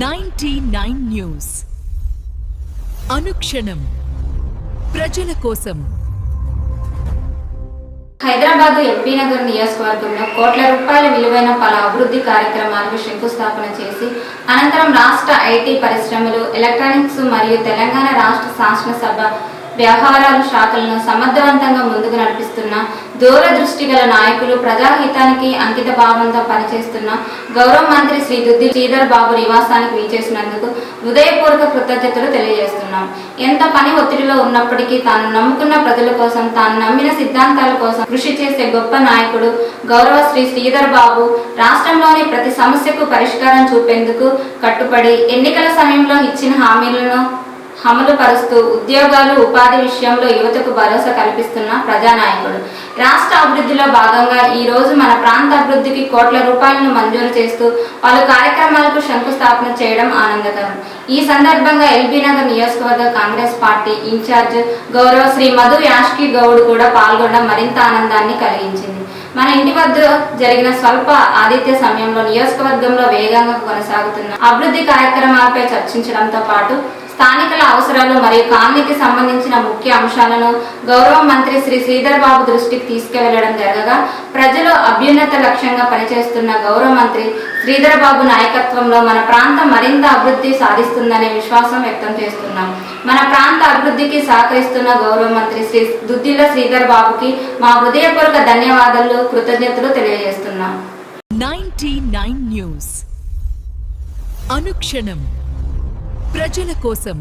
Ninety nine news. అనుక్షణం. ప్రజల కోసం. హైదరాబాద్ ఎంపీ నగర్ నియోజకవర్గంలో కోట్ల రూపాయల విలువైన పలు అభివృద్ధి కార్యక్రమాలకు శంకుస్థాపన చేసి అనంతరం రాష్ట్ర ఐటీ పరిశ్రమలు ఎలక్ట్రానిక్స్ మరియు తెలంగాణ రాష్ట్ర శాసనసభ వ్యవహారాల శాఖలను సమర్థవంతంగా ముందుకు నడిపిస్తున్న దూరదృష్టి గల నాయకులు ప్రజాహితానికి అంకిత భావంతో పనిచేస్తున్న గౌరవ మంత్రి శ్రీ దుద్ది శ్రీధర్ బాబు నివాసానికి వీచేసినందుకు హృదయపూర్వక కృతజ్ఞతలు తెలియజేస్తున్నాం. ఎంత పని ఒత్తిడిలో ఉన్నప్పటికీ తాను నమ్ముకున్న ప్రజల కోసం తాను నమ్మిన సిద్ధాంతాల కోసం కృషి చేసే గొప్ప నాయకుడు గౌరవ శ్రీ శ్రీధర్ బాబు రాష్ట్రంలోని ప్రతి సమస్యకు పరిష్కారం చూపేందుకు కట్టుబడి ఎన్నికల సమయంలో ఇచ్చిన హామీలను అమలు పరుస్తూ ఉద్యోగాలు ఉపాధి విషయంలో యువతకు భరోసా కల్పిస్తున్న ప్రజానాయకుడు. రాష్ట్ర అభివృద్ధిలో భాగంగా ఈ రోజు మన ప్రాంత అభివృద్ధికి కోట్ల రూపాయలను మంజూరు చేస్తూ పలు కార్యక్రమాలకు శంకుస్థాపన చేయడం ఆనందకరం. ఈ సందర్భంగా ఎల్బీ నగర్ నియోజకవర్గ కాంగ్రెస్ పార్టీ ఇన్ఛార్జ్ గౌరవ శ్రీ మధు యాష్కి గౌడ్ కూడా పాల్గొనడం మరింత ఆనందాన్ని కలిగించింది. మన ఇంటి వద్ద జరిగిన స్వల్ప ఆదిత్య సమయంలో నియోజకవర్గంలో వేగంగా కొనసాగుతున్న అభివృద్ధి కార్యక్రమాలపై చర్చించడంతో పాటు స్థానికుల అవసరాలు మరియు కాలనీకి సంబంధించిన ముఖ్య అంశాలను గౌరవ మంత్రి శ్రీ శ్రీధర్ బాబు దృష్టికి తీసుకువెళ్ళడం జరగగా ప్రజలు అభ్యున్నత లక్ష్యంగా పనిచేస్తున్న గౌరవ మంత్రి శ్రీధర్ బాబు నాయకత్వంలో మన ప్రాంతం మరింత అభివృద్ధి సాధిస్తుందనే విశ్వాసం వ్యక్తం చేస్తున్నాం. మన ప్రాంత అభివృద్ధికి సహకరిస్తున్న గౌరవ మంత్రి శ్రీ దుద్దిల్ల శ్రీధర్ బాబుకి మా హృదయపూర్వక ధన్యవాదాలు కృతజ్ఞతలు తెలియజేస్తున్నాం. Ninety nine news. అనుక్షణం. ప్రజల కోసం